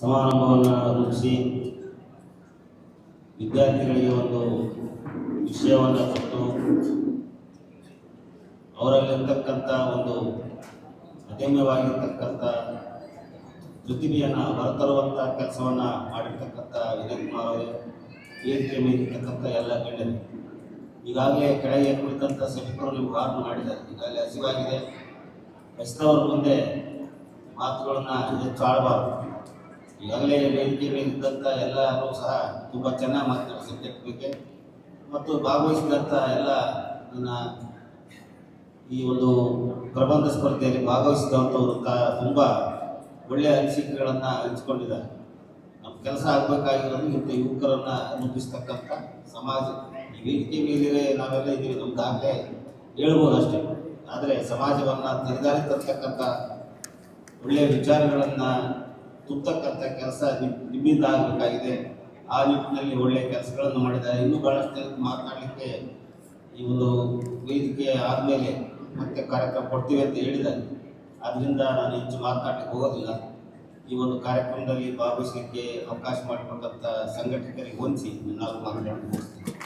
ಸಮಾರಂಭವನ್ನು ರೂಪಿಸಿ ವಿದ್ಯಾರ್ಥಿಗಳಿಗೆ ಒಂದು ವಿಷಯವನ್ನು ಕೊಟ್ಟು ಅವರಲ್ಲಿರ್ತಕ್ಕಂಥ ಒಂದು ಅದಮ್ಯವಾಗಿರ್ತಕ್ಕಂಥ ಪ್ರತಿಭೆಯನ್ನು ಹೊರತರುವಂಥ ಕೆಲಸವನ್ನು ಮಾಡಿರ್ತಕ್ಕಂಥ ವಿನಯ್ ಕುಮಾರ್ ಅವರೇ, ವೇದಿಕೆ ಎಲ್ಲ ಗಣ್ಯರು. ಈಗಾಗಲೇ ಕೆಳಗೆ ಕುಳಿತಂಥ ಸಭಿಕರು ನೀವು ವಾರ್ನ್ ಮಾಡಿದ್ದಾರೆ. ಈಗಾಗಲೇ ಹಸಿವಾಗಿದೆ. ಹೆಸರವ್ರ ಮುಂದೆ ಮಾತುಗಳನ್ನು ಹೆಚ್ಚು ಆಡಬಾರ್ದು. ಈಗಾಗಲೇ ವೇದಿಕೆ ಮೇಲಿದ್ದಂಥ ಎಲ್ಲರೂ ಸಹ ತುಂಬ ಚೆನ್ನಾಗಿ ಮಾತಾಡ್ತಾರೆ ಸಬ್ಜೆಕ್ಟ್ ಬಗ್ಗೆ. ಮತ್ತು ಭಾಗವಹಿಸಿದಂಥ ಎಲ್ಲ ನನ್ನ ಈ ಒಂದು ಪ್ರಬಂಧ ಸ್ಪರ್ಧೆಯಲ್ಲಿ ಭಾಗವಹಿಸಿದಂಥವ್ರು ತಾ ತುಂಬ ಒಳ್ಳೆಯ ಅನಿಸಿಕೆಗಳನ್ನು ಹಂಚಿಕೊಂಡಿದ್ದಾರೆ. ನಮ್ಮ ಕೆಲಸ ಆಗಬೇಕಾಗಿರೋದು ಇಂಥ ಯುವಕರನ್ನು ರೂಪಿಸ್ತಕ್ಕಂಥ ಸಮಾಜ. ಈ ವೇದಿಕೆ ಮೇಲೆ ನಾವೆಲ್ಲ ಇದ್ದೀವಿ ನಮ್ಮ ದಾಖಲೆ ಹೇಳ್ಬೋದು ಅಷ್ಟೇ. ಆದರೆ ಸಮಾಜವನ್ನು ತಿರುಗಾಳಿ ತರ್ತಕ್ಕಂಥ ಒಳ್ಳೆಯ ವಿಚಾರಗಳನ್ನು ತುಂಬತಕ್ಕಂಥ ಕೆಲಸ ನಿಮ್- ನಿಮ್ಮಿಂದ ಆಗಬೇಕಾಗಿದೆ. ಆ ನಿಟ್ಟಿನಲ್ಲಿ ಒಳ್ಳೆಯ ಕೆಲಸಗಳನ್ನು ಮಾಡಿದ್ದಾರೆ. ಇನ್ನೂ ಬಹಳಷ್ಟು ಮಾತನಾಡಲಿಕ್ಕೆ ಈ ಒಂದು ವೇದಿಕೆ ಆದಮೇಲೆ ಮತ್ತೆ ಕಾರ್ಯಕ್ರಮ ಕೊಡ್ತೀವಿ ಅಂತ ಹೇಳಿದ್ದಾರೆ. ಅದರಿಂದ ನಾನು ಹೆಚ್ಚು ಮಾತನಾಡಲಿಕ್ಕೆ ಹೋಗೋದಿಲ್ಲ. ಈ ಒಂದು ಕಾರ್ಯಕ್ರಮದಲ್ಲಿ ಭಾಗವಹಿಸಲಿಕ್ಕೆ ಅವಕಾಶ ಮಾಡಿಕೊಟ್ಟಂಥ ಸಂಘಟಕರಿಗೆ ಹೊಂದಿಸಿ ನಾವು ಮಾತನಾಡಲು